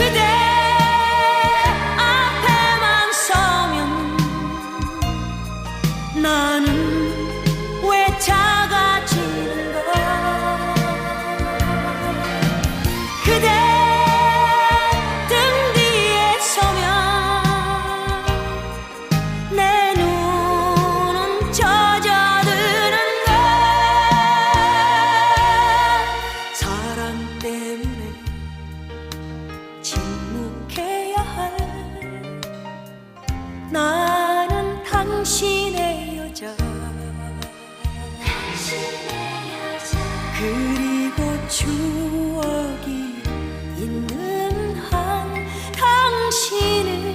그대 앞에만 서면 나는 왜 작아지는가 그대 등 뒤에 서면 내 눈은 젖어드는가 사랑 때문에 그리고 추억이 있는 한 당신을